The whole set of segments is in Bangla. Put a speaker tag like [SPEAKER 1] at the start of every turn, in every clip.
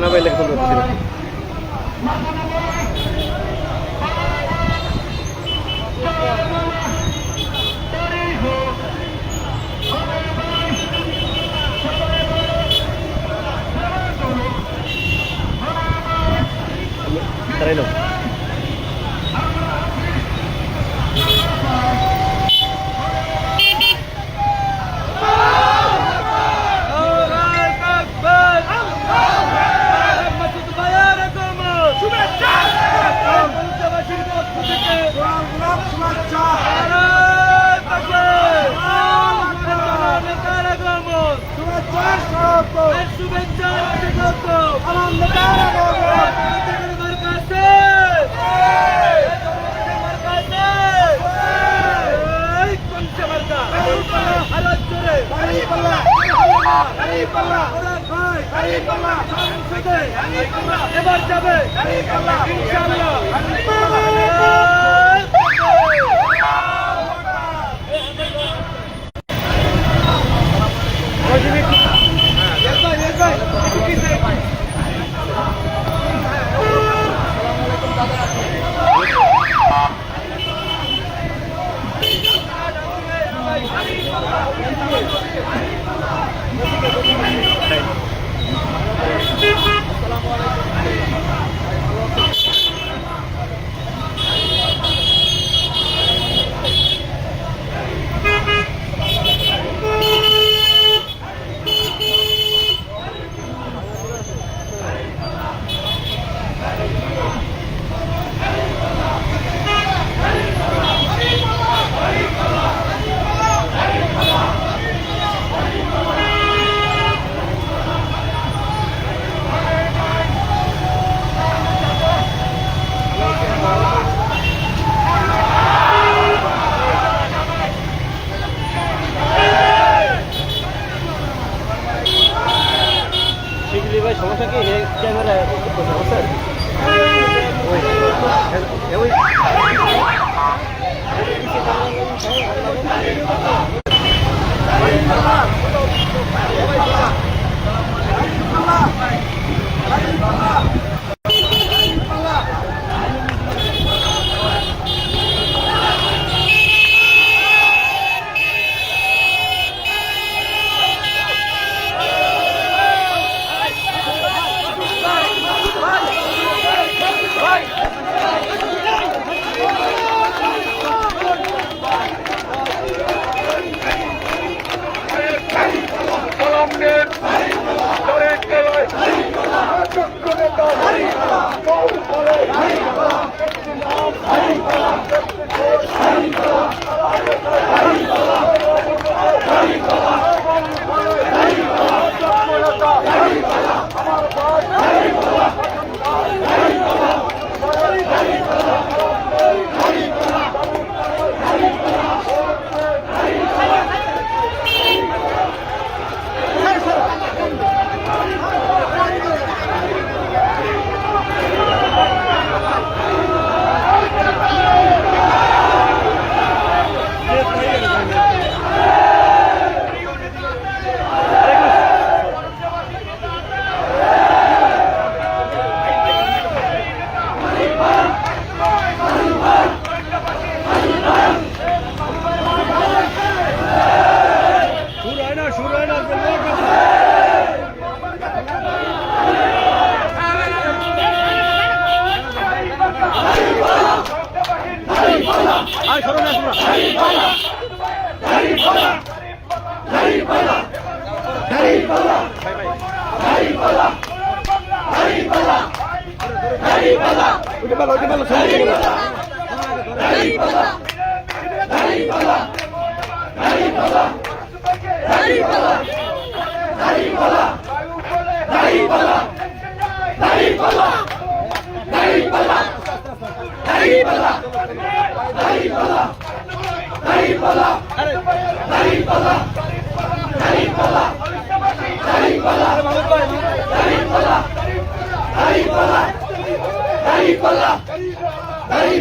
[SPEAKER 1] ক্যামেরা বাইলে ফোন করতেছিল দাঁড়াইলো
[SPEAKER 2] এবার যাবে।
[SPEAKER 1] শিখলি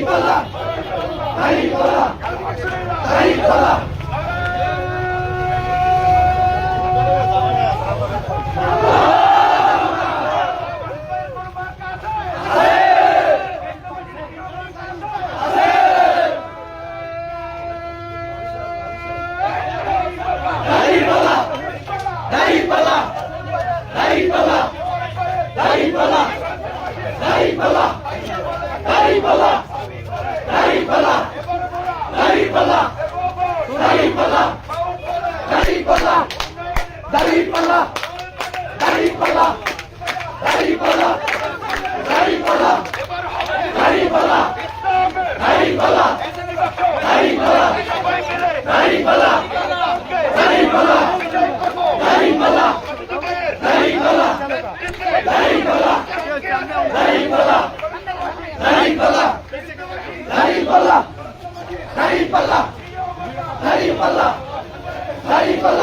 [SPEAKER 2] পাল্লা তারি পাল্লা তারি পাল্লা Allah Haripalla! Haripalla! Haripalla!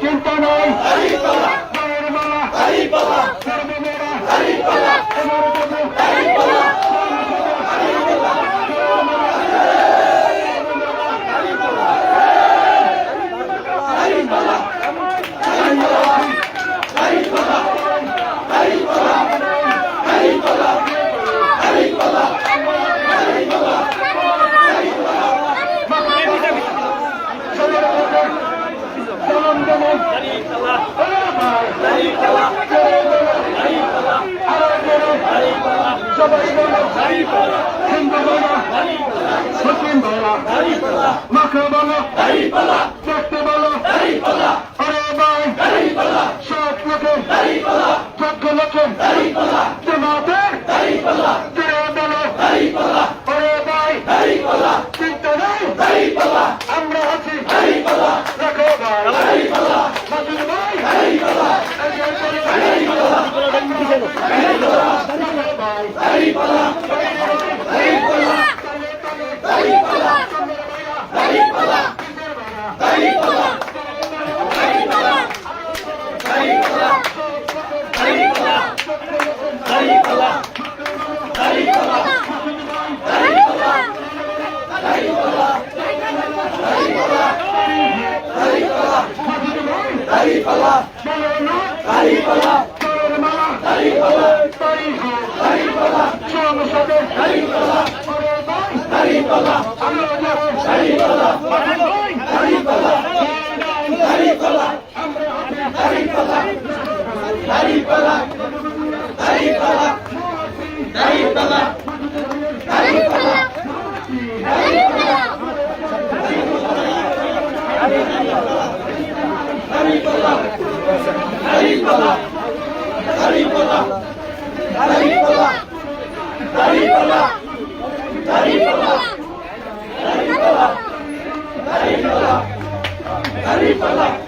[SPEAKER 2] চিন্তা নাই মায়ের মালা সর্বমেরা তোমার পালা Hari Palak, Hari Palak, Hari Palak, Hari Palak, Hari Palak, Hari Palak, Hari Palak, Hari Palak, Hari Palak, Hari Palak, Hari Palak, Hari Palak, Hari Palak, Hari Palak, Hari Palak.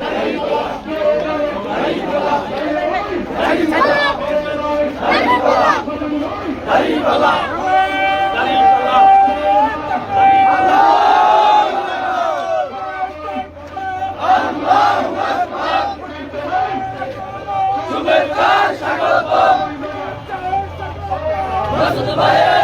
[SPEAKER 2] Nasıl bayır?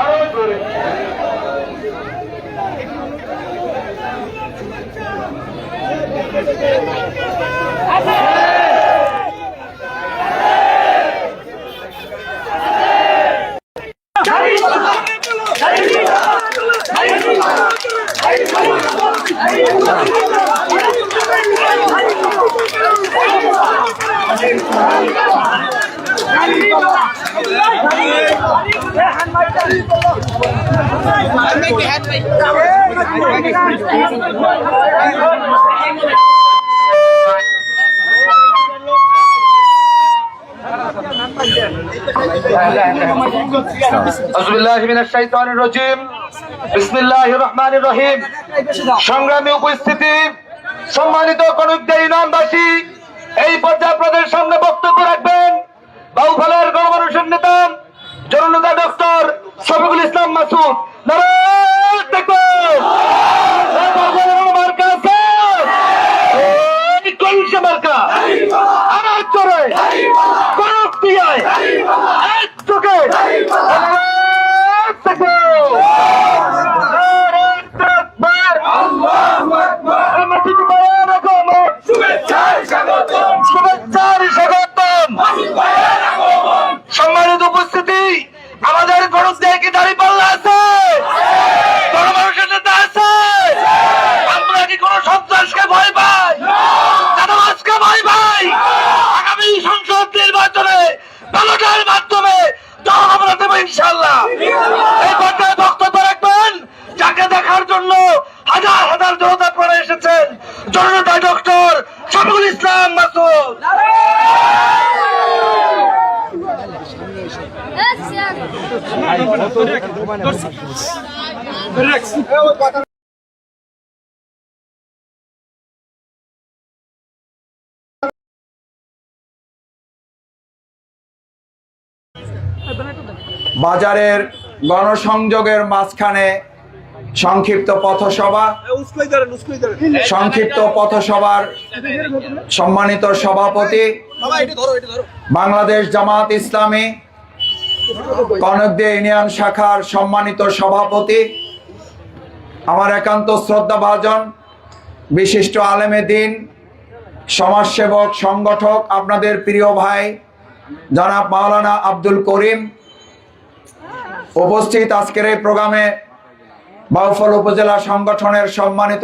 [SPEAKER 2] আরও জোরে। রহিম সংগ্রামী উপস্থিতি, সম্মানিত কনকদের ইনামবাসী এই পর্যায়ে আপনাদের সামনে বক্তব্য রাখবেন বাউফলের গণমানুষের নেতা, জননেতা ডক্টর শফিকুল ইসলাম মাসুদ।
[SPEAKER 3] বাজারের গণসংযোগের মাঝখানে সংক্ষিপ্ত পথসভা। সংক্ষিপ্ত পথসভার সম্মানিত সভাপতি। বাংলাদেশ জামাত ইসলামী কনকদিয়া ইউনিয়ন শাখার সম্মানিত সভাপতি, আমার একান্ত শ্রদ্ধাভাজন, বিশিষ্ট আলেমে দিন, সমাজসেবক, সংগঠক, আপনাদের প্রিয় ভাই, জনাব মাওলানা আব্দুল করিম, উপস্থিত আজকের এই প্রোগ্রামে বাউফল উপজেলা সংগঠনের সম্মানিত